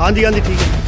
ਹਾਂਜੀ ਹਾਂਜੀ ਠੀਕ ਹੈ।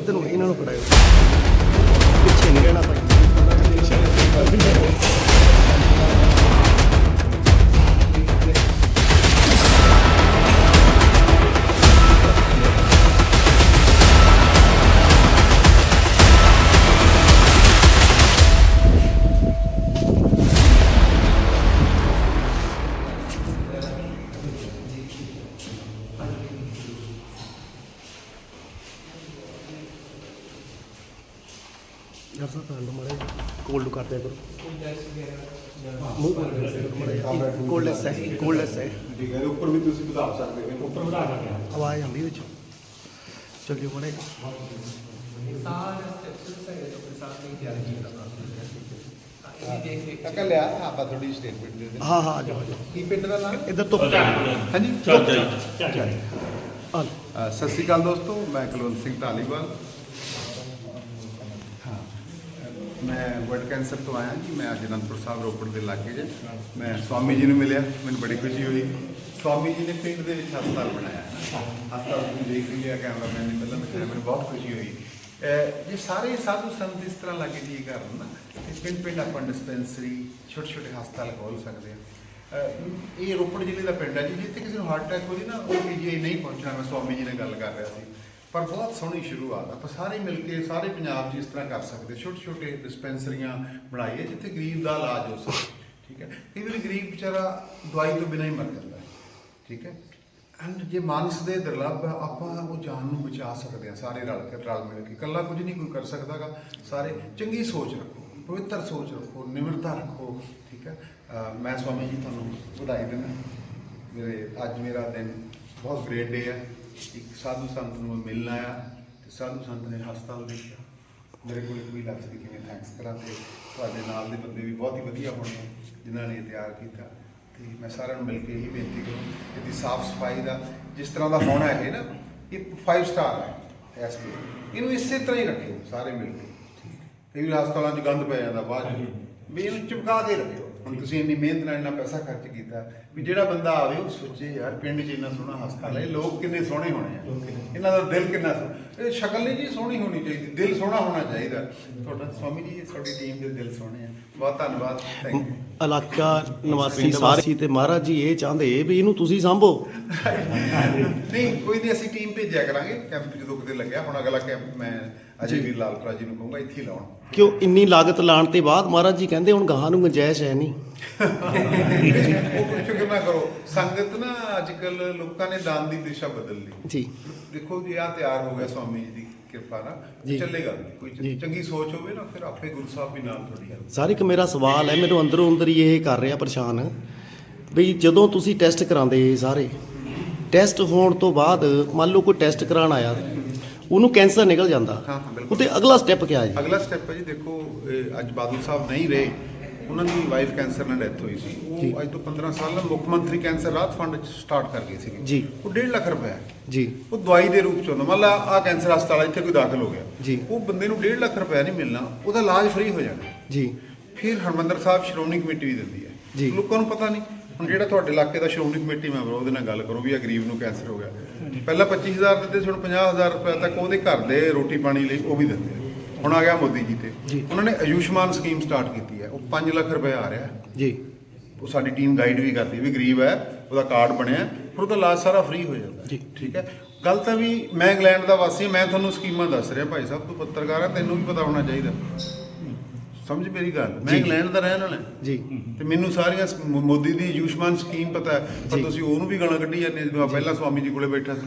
ਇੱਧਰ ਨੂੰ ਇਹਨਾਂ ਨੂੰ ਫੜਾਇਓ। ਤਾਂ ਮੜੇ ਕੋਲਡ ਕਰ। ਦਿਆ ਕਰੋ ਕੋਲਡਸ ਹੈ ਕੋਲਡਸ ਹੈ। ਠੀਕ ਹੈ ਉੱਪਰ ਵੀ ਤੁਸੀਂ ਵਧਾ ਸਕਦੇ ਹੋ। ਉੱਪਰ ਵਧਾ ਆਵਾਜ਼ ਆਉਂਦੀ ਵਿੱਚ। ਚੱਲਿਓ ਮੜੇ ਟੱਕਰ ਲਿਆ ਆਪਾਂ ਥੋੜੀ ਸਟੇਟਮੈਂਟ ਦੇ ਦੇ ਹਾਂ ਹਾਂ ਆ ਜਾਓ ਆ ਜਾਓ। ਕੀ ਪਿੰਡ ਦਾ ਨਾਮ? ਇੱਧਰ ਤੋਂ ਹਾਂਜੀ ਆ ਸਤਿ ਸ਼੍ਰੀ ਅਕਾਲ ਦੋਸਤੋ ਮੈਂ ਕੁਲਵੰਤ ਸਿੰਘ ਢਾਲੀਵਾਲ ਹਾਂ ਮੈਂ ਵਰਡ ਕੈਂਸਰ ਤੋਂ ਆਇਆ ਜੀ, ਮੈਂ ਅੱਜ ਅਨੰਦਪੁਰ ਸਾਹਿਬ ਰੋਪੜ ਦੇ ਇਲਾਕੇ 'ਚ ਮੈਂ ਸਵਾਮੀ ਜੀ ਨੂੰ ਮਿਲਿਆ, ਮੈਨੂੰ ਬੜੀ ਖੁਸ਼ੀ ਹੋਈ। ਸਵਾਮੀ ਜੀ ਨੇ ਪਿੰਡ ਦੇ ਵਿੱਚ ਹਸਪਤਾਲ ਬਣਾਇਆ। ਹਸਪਤਾਲ ਤੁਸੀਂ ਦੇਖ ਲਿਆ ਕੈਮਰਾਮੈਨ ਨੇ ਪਹਿਲਾਂ ਦਿਖਾਇਆ, ਮੈਨੂੰ ਬਹੁਤ ਖੁਸ਼ੀ ਹੋਈ। ਅਹ ਇਹ ਸਾਰੇ ਸਾਧੂ ਸੰਤ ਇਸ ਤਰ੍ਹਾਂ ਲੱਗੇ ਜੀ ਕਰਨ ਨਾ, ਤੇ ਪਿੰਡ ਪਿੰਡ ਆਪਾਂ ਡਿਸਪੈਂਸਰੀ ਛੋਟੇ ਛੋਟੇ ਹਸਪਤਾਲ ਖੋਲ ਸਕਦੇ ਹਾਂ ਇਹ ਰੋਪੜ ਜ਼ਿਲ੍ਹੇ ਦਾ ਪਿੰਡ ਹੈ ਜੀ, ਜਿੱਥੇ ਕਿਸੇ ਨੂੰ ਹਾਰਟ ਅਟੈਕ ਹੋ ਜੇ ਨਾ, ਉਹ ਪੀਜੀਆਈ ਨਹੀਂ ਪਹੁੰਚਣਾ, ਮੈਂ ਸਵਾਮੀ ਜੀ ਨਾਲ ਗੱਲ ਕਰ ਰਿਹਾ ਸੀ। ਪਰ ਬਹੁਤ ਸੋਹਣੀ ਸ਼ੁਰੂਆਤ ਆਪਾਂ ਸਾਰੇ ਮਿਲ ਕੇ ਸਾਰੇ ਪੰਜਾਬ 'ਚ ਇਸ ਤਰ੍ਹਾਂ ਕਰ ਸਕਦੇ। ਛੋਟੇ ਛੋਟੇ ਡਿਸਪੈਂਸਰੀਆਂ ਬਣਾਈਏ ਜਿੱਥੇ ਗਰੀਬ ਦਾ ਇਲਾਜ ਹੋ ਸਕੇ ਠੀਕ ਹੈ? ਕਈ ਵਾਰੀ ਗਰੀਬ ਵਿਚਾਰਾ ਦਵਾਈ ਤੋਂ ਬਿਨਾਂ ਹੀ ਮਰ ਜਾਂਦਾ ਹੈ ਠੀਕ ਹੈ? ਐਂਡ ਜੇ ਮਾਨਸ ਦੇ ਦੁਰਲੱਭ ਹੈ, ਆਪਾਂ ਉਹ ਜਾਨ ਨੂੰ ਬਚਾ ਸਕਦੇ ਹਾਂ ਸਾਰੇ ਰਲ ਕੇ ਰਲ ਮਿਲ ਕੇ। ਇਕੱਲਾ ਕੁਝ ਨਹੀਂ ਕੋਈ ਕਰ ਸਕਦਾਗਾ। ਸਾਰੇ ਚੰਗੀ ਸੋਚ ਰੱਖੋ ਪਵਿੱਤਰ ਸੋਚ ਰੱਖੋ ਨਿਮਰਤਾ ਰੱਖੋ ਠੀਕ ਹੈ? ਮੈਂ ਸਵਾਮੀ ਜੀ ਤੁਹਾਨੂੰ ਵਧਾਈ ਦਿੰਦਾ। ਮੇਰੇ ਅੱਜ ਮੇਰਾ ਦਿਨ ਬਹੁਤ ਗ੍ਰੇਟ ਡੇ ਹੈ ਇੱਕ ਸਾਧੂ ਸੰਤ ਨੂੰ ਮੈਂ ਮਿਲਣ ਆਇਆ ਤੇ ਸਾਧੂ ਸੰਤ ਨੇ ਹਸਪਤਾਲ ਦੇਖਿਆ। ਮੇਰੇ ਕੋਲ ਕੋਈ ਲਫ਼ਜ਼ ਨਹੀਂ ਕਿਵੇਂ ਥੈਂਕਸ ਕਰਾਂ ਤੇ ਤੁਹਾਡੇ ਨਾਲ ਦੇ ਬੰਦੇ ਵੀ ਬਹੁਤ ਹੀ ਵਧੀਆ ਹੋਣੇ ਜਿਨ੍ਹਾਂ ਨੇ ਇਹ ਤਿਆਰ ਕੀਤਾ। ਤੇ ਮੈਂ ਸਾਰਿਆਂ ਨੂੰ ਮਿਲ ਕੇ ਇਹੀ ਬੇਨਤੀ ਕਰੂੰ, ਇਹਦੀ ਸਾਫ਼ ਸਫ਼ਾਈ ਦਾ ਜਿਸ ਤਰ੍ਹਾਂ ਦਾ ਹੋਣਾ ਇਹ ਨਾ, ਇਹ 5 ਸਟਾਰ ਹੈ ਐਸ ਇਹਨੂੰ ਇਸੇ ਤਰ੍ਹਾਂ ਹੀ ਰੱਖਿਓ, ਸਾਰੇ ਮਿਲ ਕੇ। ਕਈ ਵਾਰ ਹਸਪਤਾਲਾਂ 'ਚ ਗੰਦ ਪੈ ਜਾਂਦਾ ਬਾਅਦ 'ਚ। ਵੀ ਇਹਨੂੰ ਚਿਪਕਾ ਕੇ ਰੱਖਿਓ। ਹੁਣ ਤੁਸੀਂ ਇੰਨੀ ਮਿਹਨਤ ਨਾਲ ਇੰਨਾ ਪੈਸਾ ਖਰਚ ਕੀਤਾ ਵੀ ਜਿਹੜਾ ਬੰਦਾ ਆਵੇ ਉਹ ਸੋਚੇ ਯਾਰ ਪਿੰਡ 'ਚ ਇੰਨਾ ਸੋਹਣਾ ਹਸਪਤਾਲ ਹੈ ਲੋਕ ਕਿੰਨੇ ਸੋਹਣੇ ਹੋਣੇ ਆ। ਇਹਨਾਂ ਦਾ ਦਿਲ ਕਿੰਨਾ ਸੋਹਣਾ ਇਹ ਸ਼ਕਲ ਨਹੀਂ ਜੀ ਸੋਹਣੀ ਹੋਣੀ ਚਾਹੀਦੀ। ਦਿਲ ਸੋਹਣਾ ਹੋਣਾ ਚਾਹੀਦਾ। ਤੁਹਾਡਾ ਸਵਾਮੀ ਜੀ ਤੁਹਾਡੀ ਟੀਮ ਦੇ ਦਿਲ ਸੋਹਣੇ ਆ। ਬਹੁਤ ਧੰਨਵਾਦ। ਥੈਂਕ ਯੂ ਇਲਾਕਾ ਨਿਵਾਸੀ ਸਾਰੇ ਤੇ ਮਹਾਰਾਜ ਜੀ ਇਹ ਚਾਹੁੰਦੇ ਵੀ ਇਹਨੂੰ ਤੁਸੀਂ ਸੰਭੋ। ਨਹੀਂ ਕੋਈ ਨਹੀਂ ਅਸੀਂ ਟੀਮ ਭੇਜਿਆ ਕਰਾਂਗੇ। ਕੈਂਪ ਜਦੋਂ ਕਿਤੇ ਲੱਗਿਆ ਹੁਣ ਅਗਲਾ ਕੈਂਪ ਮੈਂ ਅਜੇ ਵੀਰ ਲਾਲਪੁਰਾ ਜੀ ਨੂੰ ਕਹੂੰਗਾ ਇੱਥੇ ਹੀ ਲਾਉਣ। ਕਿਉਂ? ਇੰਨੀ ਲਾਗਤ ਲਾਣ ਤੇ ਬਾਅਦ ਮਹਾਰਾਜ ਜੀ ਕਹਿੰਦੇ ਹੁਣ ਗਾਹਾਂ ਨੂੰ ਗੁੰਜਾਇਸ਼ ਹੈ ਨਹੀਂ। ਉਹ ਕੁਝ ਫਿਕਰ ਨਾ ਕਰੋ। ਸੰਗਤ ਨਾ ਅੱਜ ਕੱਲ ਲੋਕਾਂ ਨੇ ਦਾਨ ਦੀ ਦਿਸ਼ਾ ਬਦਲ ਲਈ। ਜੀ। ਦੇਖੋ ਜੀ ਆ ਤਿਆਰ ਹੋ ਗਿਆ ਸਵਾਮੀ ਜੀ ਦੀ ਕਿਰਪਾ ਨਾਲ। ਚੱਲੇਗਾ ਵੀ। ਕੋਈ। ਚੰਗੀ ਸੋਚ ਹੋਵੇ ਨਾ ਫਿਰ ਆਪੇ ਗੁਰੂ ਸਾਹਿਬ ਵੀ ਨਾਲ ਤੁਹਾਡੀ help ਸਰ ਇੱਕ ਮੇਰਾ ਸਵਾਲ ਹੈ ਮੈਨੂੰ ਅੰਦਰੋਂ ਅੰਦਰ ਹੀ ਇਹ ਕਰ ਰਿਹਾ ਪਰੇਸ਼ਾਨ। ਵੀ ਜਦੋਂ ਤੁਸੀਂ ਟੈਸਟ ਕਰਾਉਂਦੇ ਸਾਰੇ ਟੈਸਟ ਹੋਣ ਤੋਂ ਬਾਅਦ ਮੰਨ ਲਓ ਕੋਈ ਟੈਸਟ ਕਰਾਉਣ ਆਇਆ ਉਹਨੂੰ ਕੈਂਸਰ ਨਿਕਲ ਜਾਂਦਾ। ਹਾਂ, ਹਾਂ, ਬਿਲਕੁਲ। ਉਹਤੇ ਅਗਲਾ ਸਟੈਪ ਕੀ ਹੈ ਜੀ? ਅਗਲਾ ਸਟੈਪ ਹੈ ਜੀ ਦੇਖੋ ਇਹ ਅੱਜ ਬਾਦਲ ਸਾਹਿਬ ਨਹੀਂ ਰਹੇ ਉਹਨਾਂ ਦੀ ਵਾਈਫ ਕੈਂਸਰ ਨਾਲ ਡੈਥ ਹੋਈ ਸੀ। ਉਹ ਅੱਜ ਤੋਂ 15 ਸਾਲ ਨਾਲ ਮੁੱਖ ਮੰਤਰੀ ਕੈਂਸਰ ਰਾਹਤ ਫੰਡ ਚ ਸਟਾਰਟ ਕਰ ਗਏ ਸੀ ਜੀ। ਉਹ 1.5 ਲੱਖ ਰੁਪਏ ਜੀ। ਉਹ ਦਵਾਈ ਦੇ ਰੂਪ ਚ ਹੁੰਦਾ। ਮੰਨ ਲਾ ਆ ਕੈਂਸਰ ਹਸਪਤਾਲ ਆ, ਇੱਥੇ ਕੋਈ ਦਾਖਲ ਹੋ ਗਿਆ। ਜੀ। ਉਹ ਬੰਦੇ ਨੂੰ 1.5 ਲੱਖ ਰੁਪਏ ਨਹੀਂ ਮਿਲਣਾ ਉਹਦਾ ਇਲਾਜ ਫ੍ਰੀ ਹੋ ਜਾਣਾ। ਜੀ। ਫਿਰ ਹਰਮੰਦਰ ਸਾਹਿਬ ਸ਼੍ਰੋਮਣੀ ਕਮੇਟੀ ਵੀ ਦਿੰਦੀ ਹੈ। ਜੀ। ਲੋਕਾਂ ਨੂੰ ਪਤਾ ਨਹੀਂ। ਹੁਣ ਜਿਹੜਾ ਤੁਹਾਡੇ ਇਲਾਕੇ ਦਾ ਸ਼੍ਰੋਮਣੀ ਕਮੇਟੀ ਮੈਂਬਰ ਉਹਦੇ ਨਾਲ ਗੱਲ ਕਰੋ ਵੀ ਆ ਗਰੀਬ ਨੂੰ ਕੈਂਸਰ ਹੋ ਗਿਆ। ਪਹਿਲਾਂ 25000 ਦਿੰਦੇ ਸੀ ਹੁਣ 50000 ਰੁਪਏ ਤੱਕ ਉਹਦੇ ਘਰ ਦੇ ਰੋਟੀ ਪਾਣੀ ਲਈ ਉਹ ਵੀ ਦਿੰਦੇ ਆ। ਹੁਣ ਆ ਗਿਆ ਮੋਦੀ ਜੀ ਤੇ। ਉਹਨਾਂ ਨੇ ਆਯੁਸ਼ਮਾਨ ਸਕੀਮ ਸਟਾਰਟ ਕੀਤੀ ਹੈ। ਉਹ 5 ਲੱਖ ਰੁਪਏ ਆ ਰਿਹਾ। ਜੀ। ਉਹ ਸਾਡੀ ਟੀਮ ਗਾਈਡ ਵੀ ਕਰਦੀ ਵੀ ਗਰੀਬ ਹੈ ਉਹਦਾ ਕਾਰਡ ਬਣਿਆ ਫਿਰ ਉਹਦਾ ਇਲਾਜ ਸਾਰਾ ਫ੍ਰੀ ਹੋ ਜਾਂਦਾ। ਜੀ। ਠੀਕ ਹੈ। ਗੱਲ ਤਾਂ ਵੀ ਮੈਂ ਇੰਗਲੈਂਡ ਦਾ ਵਾਸੀ ਮੈਂ ਤੁਹਾਨੂੰ ਸਕੀਮਾਂ ਦੱਸ ਰਿਹਾ ਭਾਈ ਸਾਹਿਬ ਤੂੰ ਪੱਤਰਕਾਰ ਹੈ ਤੈਨੂੰ ਵੀ ਪਤਾ ਹੋਣਾ ਚਾਹੀਦਾ। ਸਮਝ ਮੇਰੀ ਗੱਲ? ਮੈਂ। ਇੰਗਲੈਂਡ ਦਾ ਰਹਿਣ ਵਾਲਾ। ਜੀ। ਤੇ ਮੈਨੂੰ ਸਾਰੀਆਂ ਸ- ਮੋ- ਮੋਦੀ ਦੀ ਆਯੁਸ਼ਮਾਨ ਸਕੀਮ ਪਤਾ ਹੈ ਪਰ। ਤੁਸੀਂ ਉਹਨੂੰ ਵੀ ਗਾਲਾਂ ਕੱਢੀ ਜਾਂਦੇ ਜਦੋਂ ਪਹਿਲਾਂ ਸਵਾਮੀ ਜੀ ਕੋਲੇ ਬੈਠਾ ਸੀ।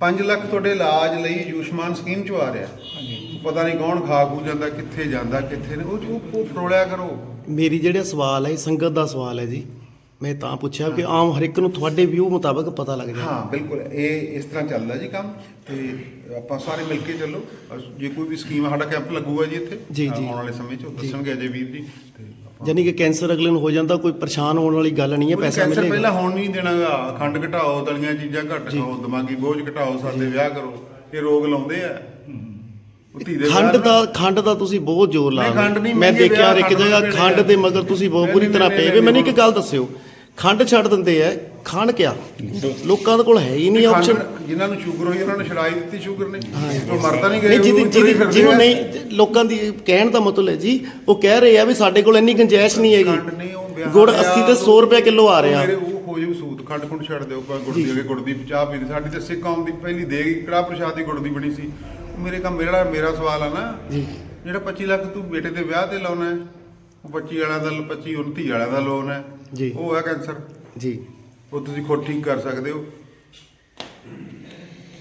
5 ਲੱਖ ਤੁਹਾਡੇ ਇਲਾਜ ਲਈ ਆਯੁਸ਼ਮਾਨ ਸਕੀਮ ਚ ਆ ਰਿਹਾ। ਪਤਾ ਨਹੀਂ ਕੌਣ ਖਾ ਖੂ ਜਾਂਦਾ ਕਿੱਥੇ ਜਾਂਦਾ ਕਿੱਥੇ ਨਹੀਂ। ਉਹ ਉਹ- ਉਹ ਫਰੋਲਿਆ ਕਰੋ। ਮੇਰੀ ਜਿਹੜਾ ਸਵਾਲ ਹੈ ਇਹ ਸੰਗਤ ਦਾ ਸਵਾਲ ਹੈ ਜੀ। ਮੈਂ ਤਾਂ ਪੁੱਛਿਆ ਕਿ ਆਮ ਹਰ ਇੱਕ ਨੂੰ ਤੁਹਾਡੇ ਵਿਊ ਮੁਤਾਬਕ ਪਤਾ ਲੱਗ ਜਾਏ। ਹਾਂ ਬਿਲਕੁਲ। ਇਹ ਇਸ ਤਰ੍ਹਾਂ ਚੱਲਦਾ ਜੀ ਕੰਮ ਤੇ ਆਪਾਂ ਸਾਰੇ ਮਿਲ ਕੇ ਚੱਲੋ। ਜੇ ਕੋਈ ਵੀ ਸਕੀਮ ਸਾਡਾ ਕੈਂਪ ਲੱਗੂਗਾ ਜੀ ਇੱਥੇ। ਆਉਣ ਵਾਲੇ ਸਮੇਂ 'ਚ ਦੱਸਣਗੇ ਅਜੇ ਵੀਰ ਜੀ। ਤੇ ਯਾਨੀ ਕਿ ਕੈਂਸਰ ਅਗਲੇ ਨੂੰ ਹੋ ਜਾਂਦਾ ਕੋਈ ਪਰੇਸ਼ਾਨ ਹੋਣ ਵਾਲੀ ਗੱਲ ਨਹੀਂ ਹੈ ਪੈਸਾ ਕੈਂਸਰ ਮਿਲੇਗਾ। ਪਹਿਲਾਂ ਹੋਣ ਨਹੀਂ ਦੇਣਾਗਾ। ਖੰਡ ਘਟਾਓ ਤਲੀਆਂ ਚੀਜ਼ਾਂ ਘੱਟ ਖਾਓ ਦਿਮਾਗੀ ਬੋਝ ਘਟਾਓ ਸਾਡੇ ਵਿਆਹ ਕਰੋ। ਇਹ ਰੋਗ ਲਾਉਂਦੇ ਆ। ਖੰਡ ਦਾ ਖੰਡ ਦਾ ਤੁਸੀਂ ਬਹੁਤ ਜ਼ੋਰ ਲਾ ਮੈਂ ਦੇਖਿਆ ਹਰ ਇੱਕ ਜਗ੍ਹਾ ਖੰਡ ਦੇ ਮਗਰ ਤੁਸੀਂ ਬਹੁਤ ਬੁਰੀ ਤਰ੍ਹਾਂ ਪਏ ਵੇ ਮੈਨੂੰ ਇੱਕ। ਗੱਲ ਦੱਸਿਓ। ਖੰਡ ਛੱਡ ਦਿੰਦੇ ਐ ਖਾਣ ਕਿਆ? ਲੋਕਾਂ ਦੇ ਕੋਲ ਹੈ ਹੀ ਨਹੀਂ ਆਪਸ਼ਨ ਜਿਨ੍ਹਾਂ ਨੂੰ ਸ਼ੂਗਰ ਹੋਈ ਉਹਨਾਂ ਨੇ ਛੜਾਈ ਦਿੱਤੀ ਸ਼ੂਗਰ ਨੇ। ਉਹ ਮਰਦਾ ਨਹੀਂ ਗਏ ਜਿਹਦੀ ਜਿਹਨੂੰ। ਨਹੀਂ ਲੋਕਾਂ ਦੀ ਕਹਿਣ ਦਾ ਮਤਲਬ ਹੈ ਜੀ ਉਹ ਕਹਿ ਰਹੇ ਆ ਵੀ ਸਾਡੇ ਕੋਲ ਇੰਨੀ ਗੁੰਜਾਇਸ਼ ਨਹੀਂ ਹੈਗੀ। ਗੁੜ ਵਿਆਹ 80 ਤੇ 100 ਰੁਪਏ ਕਿਲੋ ਆ ਰਿਹਾ। ਮੇਰੇ ਉਹ ਹੋ ਜੂ ਸੂਤ ਖੰਡ ਖੁੰਡ ਛੱਡ ਦਿਓ ਕੋਈ ਗੁੜ ਦੀ ਅਗੇ ਗੁੜ ਦੀ ਚਾਹ ਪੀਂਦੇ। ਸਾਡੀ ਤਾਂ ਸਿੱਖ ਕੌਮ ਦੀ ਪਹਿਲੀ ਦੇਗ ਕੜਾ ਪ੍ਰਸ਼ਾਦ ਦੀ ਗੁੜ ਦੀ ਬਣੀ ਸੀ? ਮੇਰੇ ਕੰਮ ਮੇਰਾ ਮੇਰਾ ਸਵਾਲ ਆ ਨਾ ਜੀ। ਜਿਹੜਾ 25 ਲੱਖ ਤੂੰ ਬੇਟੇ ਦੇ ਵਿਆਹ ਤੇ ਲਾਉਣਾ ਹੈ ਉਹ 25 ਵਾਲਾ ਦਾ 25 ਉਹ ਧੀ ਵਾਲਾ ਦਾ ਲੋਨ ਹੈ ਜੀ। ਉਹ ਹੈ ਕੈਂਸਰ ਜੀ ਉਹ ਤੁਸੀਂ ਖੁਦ ਠੀਕ ਕਰ ਸਕਦੇ ਹੋ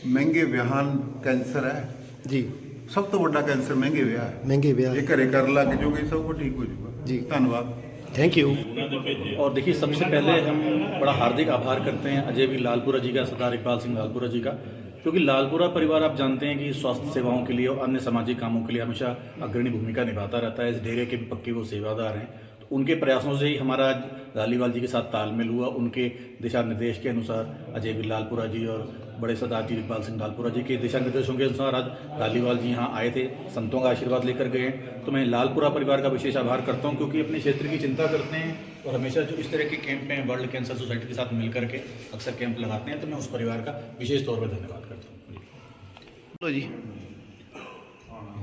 ਮਹਿੰਗੇ ਵਿਆਹਾਂ ਕੈਂਸਰ ਹੈ ਜੀ ਸਭ ਤੋਂ ਵੱਡਾ ਕੈਂਸਰ ਮਹਿੰਗੇ ਵਿਆਹ ਹੈ ਮਹਿੰਗੇ ਵਿਆਹ ਜੇ ਘਰੇ ਕਰ ਲੱਗ ਜੋਗੇ ਸਭ ਕੁਝ ਠੀਕ ਹੋ ਜਾਊਗਾ ਜੀ। ਧੰਨਵਾਦ ਥੈਂਕ ਯੂ और देखिए सबसे पहले हम बड़ा हार्दिक आभार करते हैं अजय वी लालपुरा जी का सरदार इकबाल सिंह लालपुरा जी का क्योंकि लालपुरा परिवार आप जानते हैं कि स्वास्थ्य सेवाओं के लिए और अन्य सामाजिक कामों के लिए हमेशा अग्रणी भूमिका निभाता रहता है इस डेरे के भी पक्के वो सेवादार हैं तो उनके प्रयासों से ही हमारा आज लालीवाल जी के साथ तालमेल हुआ। उनके दिशा निर्देश के अनुसार अजय लालपुरा जी और बड़े सरदार जी इकबाल सिंह लालपुरा जी के दिशा निर्देशों के अनुसार आज लालीवाल जी यहाँ आए थे संतों का आशीर्वाद लेकर गए तो मैं लालपुरा परिवार का विशेष आभार करता हूँ क्योंकि अपने क्षेत्र की चिंता करते हैं और हमेशा जो इस तरह के कैंप हैं वर्ल्ड कैंसर सोसाइटी के साथ मिल करके अक्सर कैंप लगाते हैं। तो मैं उस परिवार का विशेष तौर पर धन्यवाद करता हूँ। ਜੀ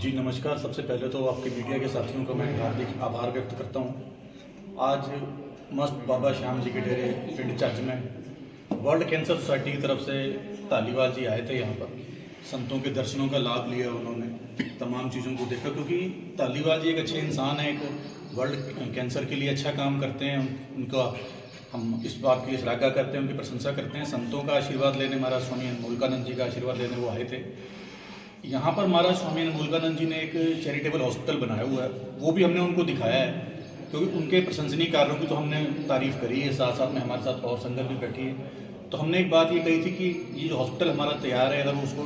जी नमस्कार। सबसे पहले तो आपके मीडिया के साथियों का मैं हार्दिक आभार व्यक्त करता हूँ। आज मस्त बाबा श्याम जी के डेरे पिंड चच में वर्ल्ड कैंसर सोसाइटी की तरफ़ से तालीवाल जी आए थे यहाँ पर। संतों के दर्शनों का लाभ लिया उन्होंने, तमाम चीज़ों को देखा, क्योंकि तालीवाल जी एक अच्छे इंसान हैं, एक वर्ल्ड कैंसर के लिए अच्छा काम करते हैं उन- उनका हम इस बात की श्लाघा करते हैं, उनकी प्रशंसा करते हैं। संतों का आशीर्वाद लेने महाराज स्वामी अनमोलकानंद जी का आशीर्वाद लेने वो आए थे। यहाँ पर महाराज स्वामी अनमोलकानंद जी ने एक चैरिटेबल हॉस्पिटल बनाया हुआ है, वो भी हमने उनको दिखाया है। क्योंकि उनके प्रशंसनीय कार्यों की तो हमने तारीफ़ करी है साथ साथ में हमारे साथ और संगत भी बैठी है। तो हमने एक बात ये कही थी कि ये जो हॉस्पिटल हमारा तैयार है, अगर उसको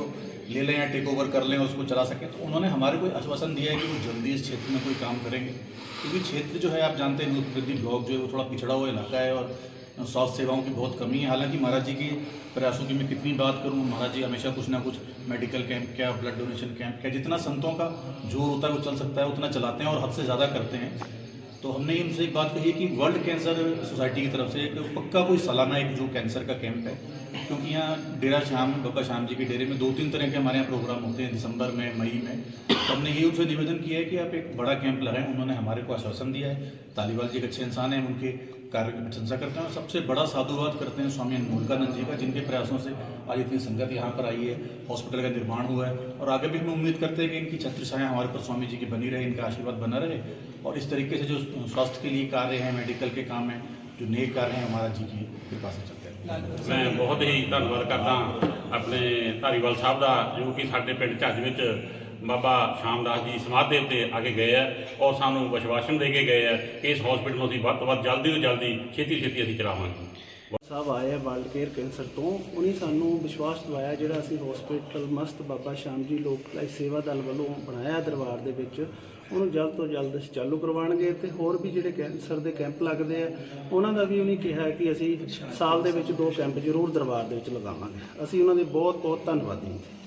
ले लें या टेक ओवर कर लें, उसको चला सकें तो उन्होंने हमारे कोई आश्वासन दिया है कि वो जल्दी इस क्षेत्र में कोई काम करेंगे। क्योंकि क्षेत्र जो है, आप जानते हैं नूतवृद्धि ब्लॉक जो है, वो थोड़ा पिछड़ा हुआ इलाका है और स्वास्थ्य सेवाओं की बहुत कमी है। हालाँकि महाराज जी की प्रयासों की मैं कितनी बात करूँ, महाराज जी हमेशा कुछ ना कुछ मेडिकल कैंप क्या ब्लड डोनेशन कैंप क्या, जितना संतों का ज़ोर होता है, वो चल सकता है, उतना चलाते हैं और हद से ज़्यादा करते हैं। तो हमने उनसे एक बात कही है कि वर्ल्ड कैंसर सोसाइटी की तरफ से एक पक्का कोई सालाना एक जो कैंसर का कैंप है क्योंकि यहाँ डेरा श्याम बाबा श्याम जी के डेरे में दो तीन तरह के हमारे यहाँ प्रोग्राम होते हैं, दिसंबर में, मई में। तो हमने ये उनसे निवेदन किया है कि आप एक बड़ा कैंप लगाएँ। उन्होंने हमारे को आश्वासन दिया है। तालीवाल जी एक अच्छे इंसान हैं, उनके कार्य की प्रशंसा करते हैं और सबसे बड़ा साधुवाद करते हैं स्वामी अनमोलकानंद जी का, जिनके प्रयासों से आज इतनी संगत यहाँ पर आई है हॉस्पिटल का निर्माण हुआ है। और आगे भी हम उम्मीद करते हैं कि इनकी छत्र छाया हमारे पर स्वामी जी की बनी रहे, इनका आशीर्वाद बना रहे। और इस तरीके से जो स्वास्थ्य के लिए कार्य हैं मेडिकल के काम हैं, जो नए कार्य हैं, हमारा जी की कृपा से चलते ਮੈਂ ਬਹੁਤ ਹੀ ਧੰਨਵਾਦ ਕਰਦਾ ਆਪਣੇ ਧਾਰੀਵਾਲ ਸਾਹਿਬ ਦਾ, ਜੋ ਕਿ ਸਾਡੇ ਪਿੰਡ ਝੱਜ ਵਿੱਚ ਬਾਬਾ ਸ਼ਾਮਦਾਸ ਜੀ ਸਮਾਧ ਦੇ ਉੱਤੇ ਆ ਕੇ ਗਏ ਆ। ਔਰ ਸਾਨੂੰ ਵਿਸ਼ਵਾਸਨ ਦੇ ਕੇ ਗਏ ਆ ਕਿ ਇਸ ਹਸਪੀਟਲ ਨੂੰ ਅਸੀਂ ਵੱਧ ਤੋਂ ਵੱਧ ਜਲਦੀ ਤੋਂ ਜਲਦੀ ਛੇਤੀ ਛੇਤੀ ਅਸੀਂ ਚਲਾਵਾਂਗੇ। ਸਾਹਿਬ ਆਏ ਆ ਵਰਲਡ ਕੇਅਰ ਕੈਂਸਰ ਤੋਂ। ਉਹਨੇ ਸਾਨੂੰ ਵਿਸ਼ਵਾਸ ਦਿਵਾਇਆ ਜਿਹੜਾ ਅਸੀਂ ਹਸਪੀਟਲ ਮਸਤ ਬਾਬਾ ਸ਼ਾਮ ਜੀ ਲੋਕ ਭਲਾਈ ਸੇਵਾ ਦਲ ਵੱਲੋਂ ਬਣਾਇਆ ਦਰਬਾਰ ਦੇ ਵਿੱਚ। ਉਹਨੂੰ ਜਲਦ ਤੋਂ ਜਲਦ ਅਸੀਂ ਚਾਲੂ ਕਰਵਾਉਣਗੇ ਤੇ ਹੋਰ ਵੀ ਜਿਹੜੇ ਕੈਂਸਰ ਦੇ ਕੈਂਪ ਲੱਗਦੇ ਆ, ਉਹਨਾਂ ਦਾ ਵੀ ਉਹਨੇ ਕਿਹਾ ਕਿ ਅਸੀਂ ਸਾਲ ਦੇ ਵਿੱਚ ਦੋ ਕੈਂਪ ਜ਼ਰੂਰ ਦਰਬਾਰ ਦੇ ਵਿੱਚ ਲਗਾਵਾਂਗੇ। ਅਸੀਂ ਉਹਨਾਂ ਦੇ ਬਹੁਤ ਬਹੁਤ ਧੰਨਵਾਦੀ ਹਾਂ।